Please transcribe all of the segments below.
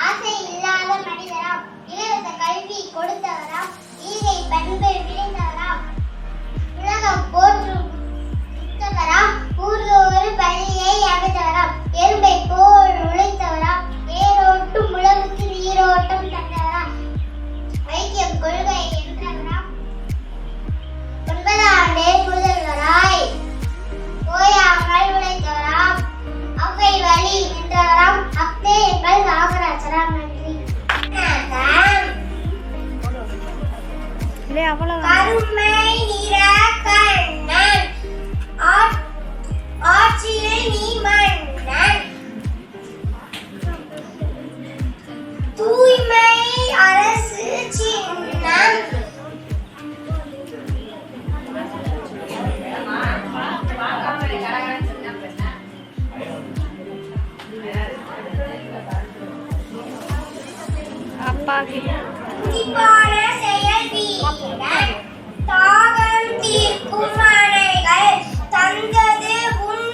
ஆசை இல்லாத மனிதராம் இலவச கல்வி கொடுத்தவராம் ஈகை பண்பு தாகம் தீர்க்கும் அணைகள் தந்தது உன்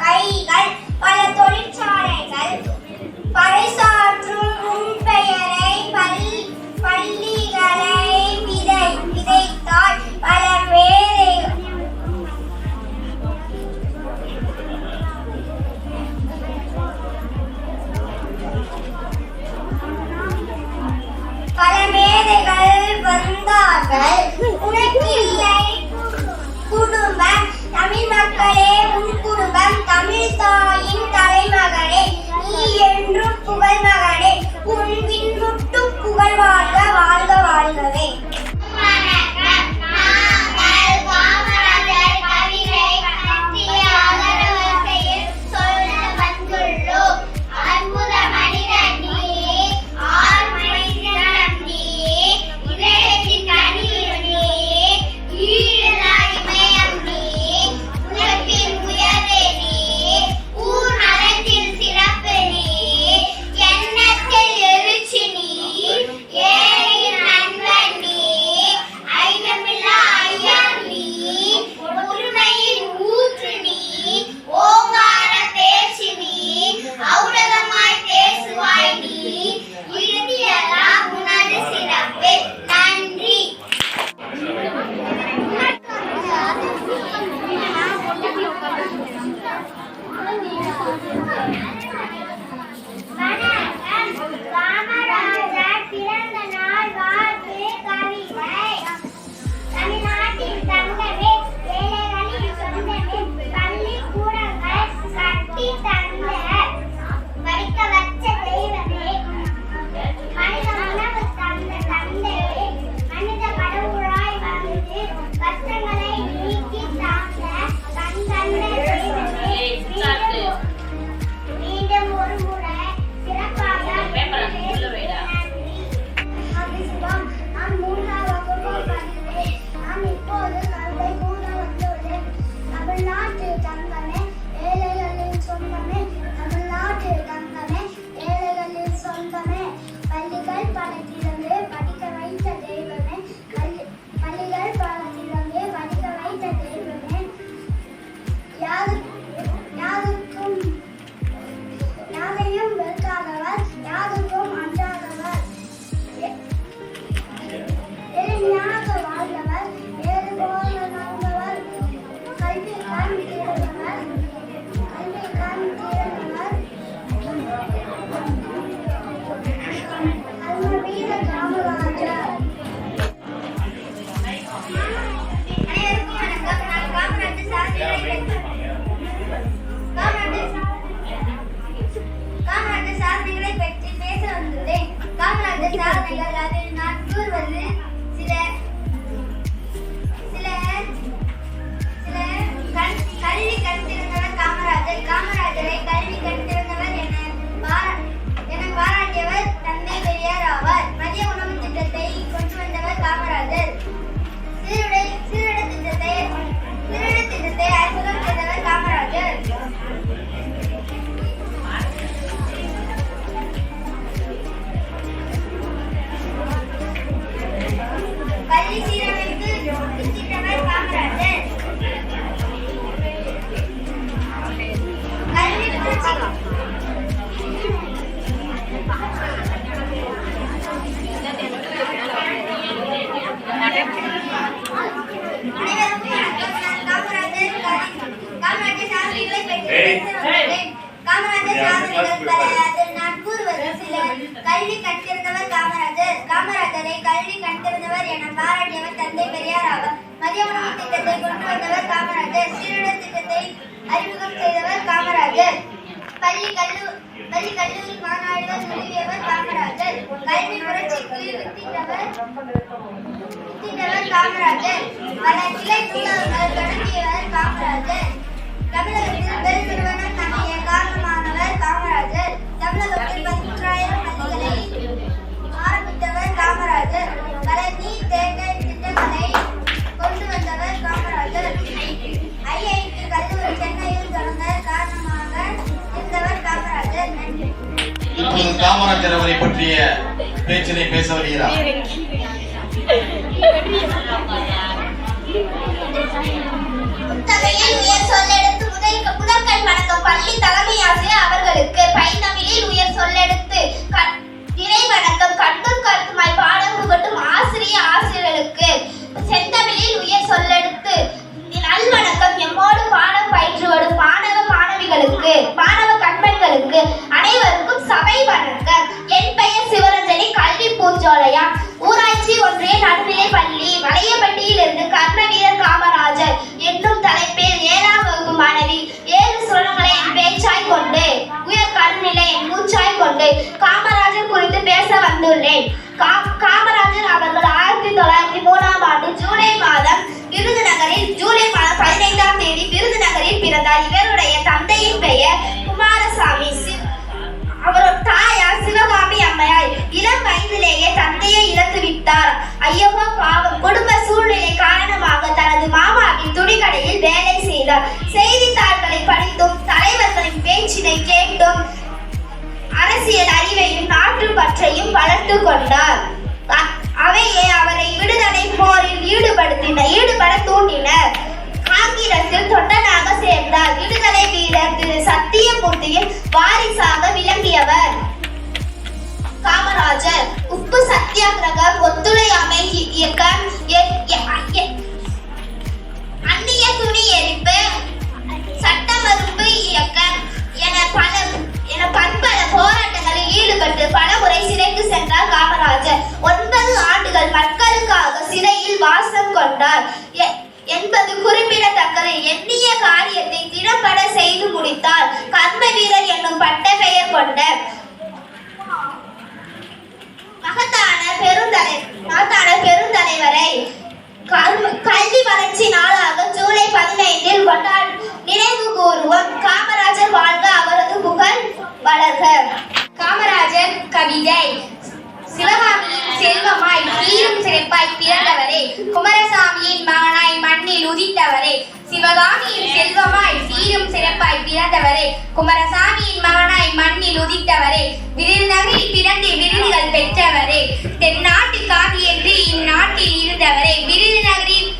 கைகள் பல தொழிற்சாலைகள் பறைசா 你我这个你 காரணங்கள் காமராஜர். காமராஜரை கல்வி காமராஜர். சீருட தமிழகத்தில் பெருந்திருவனம் நம்முடைய காரணமாக காமராஜர் தமிழகத்தில் பதிமூன்றாயிரம் பள்ளிகளை ஆரம்பித்தவர் காமராஜர். பல நீர் தேக்க திட்டங்களை கொண்டு வந்தவர் காமராஜர். ஐஐடி கல்லூரி சென்னையில் தொடங்க காரணமாக இருந்தவர் காமராஜர். நன்றி. இப்போது காமராஜர் அவரை பற்றிய பேச்சினை பேச வருகிறார். புத்தகையில் உயர் சொல்லெடுத்து முதல் முதற்கண் வணக்கம் ஐயப்பா பாவம். குடும்ப சூழ்நிலை காரணமாக தனது மாமாவின் துணிக்கடையில் வேலை செய்தார். செய்தித்தாள்களை படித்தும் தலைவர்களின் பேச்சினை கேட்டும் அரசியல் அறிவையும் நாட்டு பற்றையும் வளர்த்து கொண்டார். அ- அவையே அவரை விடுதலை போரில் ஈடுபடுத்தின ஈடுபட தூண்டினர். காங்கிரசில் தொண்டனாக சேர்ந்தார். விடுதலை வீரர் திரு சத்தியமூர்த்தியின் வாரிசாக விளங்கியவர். காமராஜர். உப்பு சத்தியாகிரக ஒத்துழையாமை இயக்கம். அந்நிய துணி எரிப்பு சட்ட மறுப்பு இயக்கம். என பல என பற்பல போராட்டங்களில் ஈடுபட்டு பல முறை சிறைக்கு சென்றார் காமராஜர். ஒன்பது ஆண்டுகள் மக்களுக்காக சிறையில் வாசம் கொண்டார். எ- என்பது குறிப்பிடத்தக்கது. எண்ணிய காரியத்தை திறம்பட செய்து முடித்தார். கர்ம வீரர் என்னும் பட்ட பெயர் கொண்ட மகத்தான பெருந்தலை மகத்தான பெருந்தலைவரை கல்வி வளர்ச்சி நாளாக ஜூலை பதினைந்தில் கொண்டாட நினைவு கூறுவோம். காமராஜர் வாழ்க அவரது புகழ் வளர்க. காமராஜர் கவிதை. சிவகாமியின் செல்வமாய் சீரும் சிறப்பாய் பிறந்தவரே. குமரசாமியின் மகனாய் மண்ணில் உதித்தவரே. சிவகாமியின் செல்வமாய் சீரும் சிறப்பாய் பிறந்தவரே. குமரசாமியின் மகனாய் மண்ணில் உதித்தவரே. விருதுநகரில் பிறந்து விருதுகள் பெற்றவரே. தென்னாட்டுக்காக என்று இந்நாட்டில் இருந்தவரே. விருதுநகரில்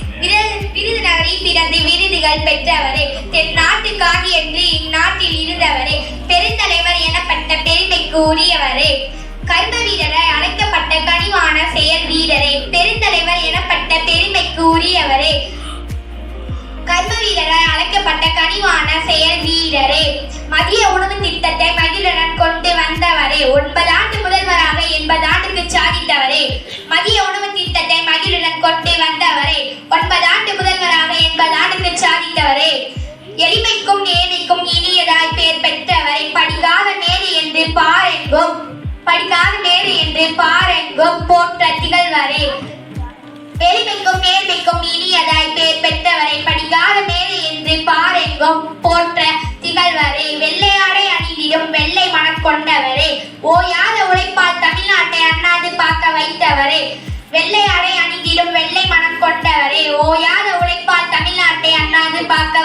விருதுநகரில் பிறந்து விருதுகள் பெற்றவரே. தென்னாட்டுக்காக என்று இந்நாட்டில் இருந்தவரே. பெருந்தலைவர் எனப்பட்ட பெருமைக்கு உரியவரே. கர்ம வீரராய் அழைக்கப்பட்ட கனிவான செயல் வீரரே. பெருந்தலைவர் என வீரராய் கனிவான செயல் வீரரே. மதிய உணவு திட்டத்தை மகிழுடன் கொண்டு வந்தவரே. ஒன்பது ஆண்டு முதல்வராக எண்பது ஆண்டுக்கு சாதித்தவரே. மதிய உணவு திட்டத்தை மகிழுடன் கொண்டு வந்தவர்.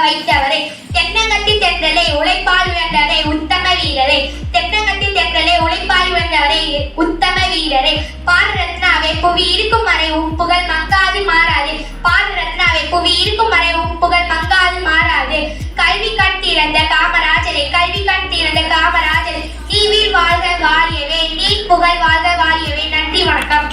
வைத்தவரே தென்னகத்தி தென்றலே உழைப்பால் வேண்டவரே உத்தம வீரரே. தென்னகத்தி தென்றலே உழைப்பால் வேண்டவரே உத்தம வீரரே. பால் புவி இருக்கும் வரை உன் புகழ் மங்காது மாறாது. பால் புவி இருக்கும் வரை உன் மங்காது மாறாதே. கல்வி கண் திறந்த காமராஜரை கல்வி கண் திறந்த காமராஜரை. நீ வீர் வாழ்க வாழியவே நீ புகழ் வாழ்க வாழியவே நன்றி வணக்கம்.